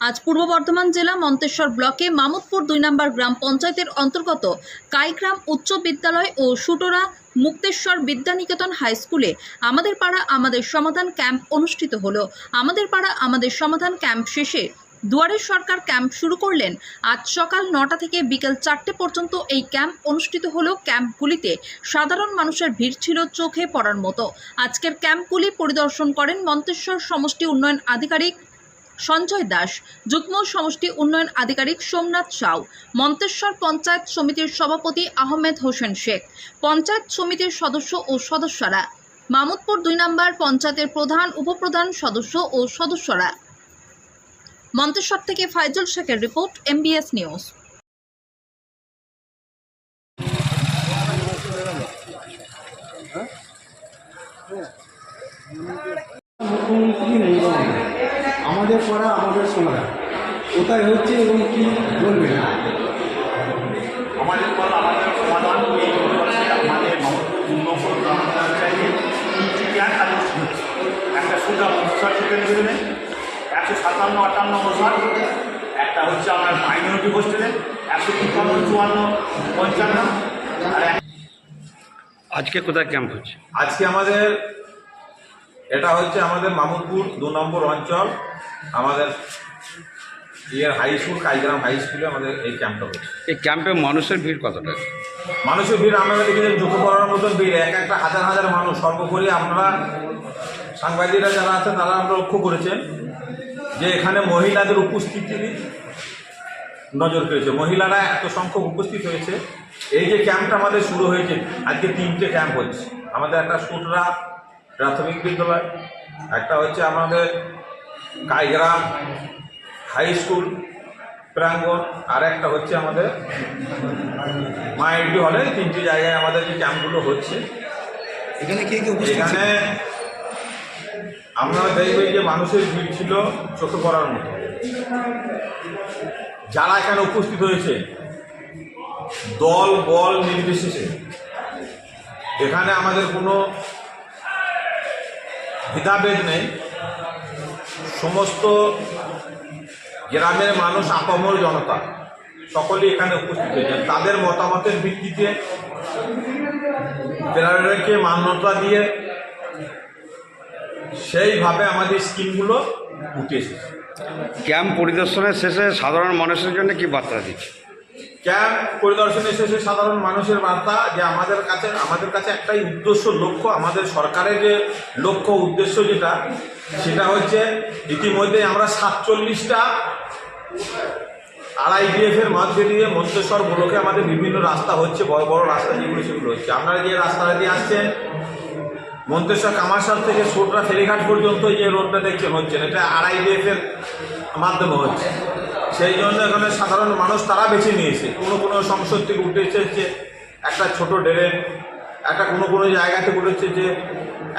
আজ পূর্ব বর্ধমান জেলা মন্তেশ্বর ব্লকে মামুদপুর দুই নম্বর গ্রাম পঞ্চায়েতের অন্তর্গত কাইগ্রাম উচ্চ বিদ্যালয় ও সুটোরা মুক্তেশ্বর বিদ্যানিকেতন হাই স্কুলে আমাদের পাড়া, আমাদের সমাধান ক্যাম্প অনুষ্ঠিত হলো। আমাদের পাড়া, আমাদের সমাধান ক্যাম্প শেষে দুয়ারের সরকার ক্যাম্প শুরু করলেন। আজ সকাল নটা থেকে বিকেল চারটে পর্যন্ত এই ক্যাম্প অনুষ্ঠিত হলো। ক্যাম্পগুলিতে সাধারণ মানুষের ভিড় ছিল চোখে পড়ার মতো। আজকের ক্যাম্পগুলি পরিদর্শন করেন মন্তেশ্বর সমষ্টি উন্নয়ন আধিকারিক সঞ্জয় দাস, যুগ্ম সমষ্টি উন্নয়ন আধিকারিক সোমনাথ সাউ, মন্তেশ্বর পঞ্চায়েত সমিতির সভাপতি আহমেদ হোসেন শেখ, পঞ্চায়েত সমিতির সদস্য ও সদস্যরা, মামুদপুর দুই নম্বর পঞ্চায়েতের প্রধান, উপপ্রধান সদস্য ও সদস্যরা। মন্তেশ্বর থেকে ফাইজুল শেখের রিপোর্ট এমবিএস নিউজ আমাদের পড়া আমাদের সমাধান কোথায় হচ্ছে এবং কি বলবেন আমাদের পর আমাদের সমাধান একটা একশো সাতান্ন আটান্ন অনুসার একটা হচ্ছে আমার মাইনরিটি হোস্টেলে একশো তিপ্পান্ন চুয়ান্ন পঞ্চান্ন আর আজকে কোথায় ক্যাম্প হচ্ছে? আজকে আমাদের এটা হচ্ছে আমাদের মামুদপুর দু নম্বর অঞ্চল আমাদের ইয়ের হাই স্কুল কাইগ্রাম হাই স্কুলে আমাদের এই ক্যাম্পটা হচ্ছে। এই ক্যাম্পে মানুষের ভিড় কতটা? মানুষের ভিড় আমরা দেখেছি চোখে পড়ার মতন ভিড় এক একটা হাজার হাজার মানুষ সর্বোপরি আপনারা সাংবাদিকরা যারা আছে তারা আমরা লক্ষ্য করেছেন যে এখানে মহিলাদের উপস্থিতি নজর পেয়েছে মহিলারা এত সংখ্যক উপস্থিত হয়েছে। এই যে ক্যাম্পটা আমাদের শুরু হয়েছে আজকে তিনটে ক্যাম্প হচ্ছে। আমাদের একটা সুটরা প্রাথমিক বিদ্যালয় একটা হচ্ছে আমাদের কাইগ্রাম হাই স্কুল প্রাঙ্গণ আর একটা হচ্ছে আমাদের মাইডি হলে তিনটি জায়গায় আমাদের যে ক্যাম্পগুলো হচ্ছে। এখানে কে কে এখানে আমরা দেখবেন যে মানুষের ভিড় ছিল চোখে পড়ার মতো। যারা এখানে উপস্থিত হয়েছে দল বল নির্বিশেষে এখানে আমাদের কোনো ভেদাভেদ নেই। সমস্ত গ্রামের মানুষ আপামর জনতা, সকলেই এখানে উপস্থিত হয়েছেন তাদের মতামতের ভিত্তিতে ফেডারেলকে মান্যতা দিয়ে সেইভাবে আমাদের স্কিমগুলো উঠে এসেছে। ক্যাম্প পরিদর্শনের শেষে সাধারণ মানুষের জন্য কি বার্তা দিচ্ছে? ক্যাম্প পরিদর্শনে শেষে সাধারণ মানুষের বার্তা যে আমাদের কাছে আমাদের কাছে একটাই উদ্দেশ্য, লক্ষ্য, আমাদের সরকারের যে লক্ষ্য, উদ্দেশ্য যেটা, সেটা হচ্ছে ইতিমধ্যে আমরা সাতচল্লিশটা আরআইডিএফ এর মধ্যে দিয়ে মন্তেশ্বর ব্লকে আমাদের বিভিন্ন রাস্তা হচ্ছে, বড় বড় রাস্তা যেগুলো সেগুলো হচ্ছে। আপনারা যে রাস্তাটা দিয়ে আসছেন, মন্তেশ্বর কামারসাল থেকে সোটরা ফেরিঘাট পর্যন্ত যে রোডটা দেখছেন হচ্ছেন এটা আরআইডিএফ এর মাধ্যমে হচ্ছে। সেই জন্য এখানে সাধারণ মানুষ তারা বেছে নিয়েছে। কোনো কোনো সংসদ থেকে উঠে এসেছে একটা ছোট ড্রেন, একটা কোনো কোনো জায়গা থেকে উঠেছে যে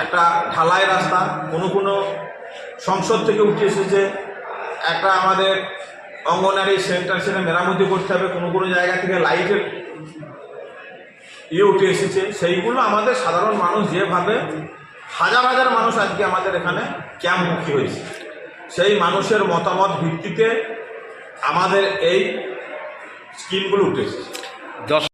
একটা ঢালাই রাস্তা, কোনো কোনো সংসদ থেকে উঠে এসেছে একটা আমাদের অঙ্গনারী সেন্টার সেটা মেরামতি করতে হবে, কোনো কোনো জায়গা থেকে লাইটের ইয়ে উঠে এসেছে। সেইগুলো আমাদের সাধারণ মানুষ যেভাবে, হাজার হাজার মানুষ আজকে আমাদের এখানে ক্যাম্পমুখী হয়েছে। সেই মানুষের মতামত ভিত্তিতে আমাদের এই স্কিমগুলো উঠেছে। দশ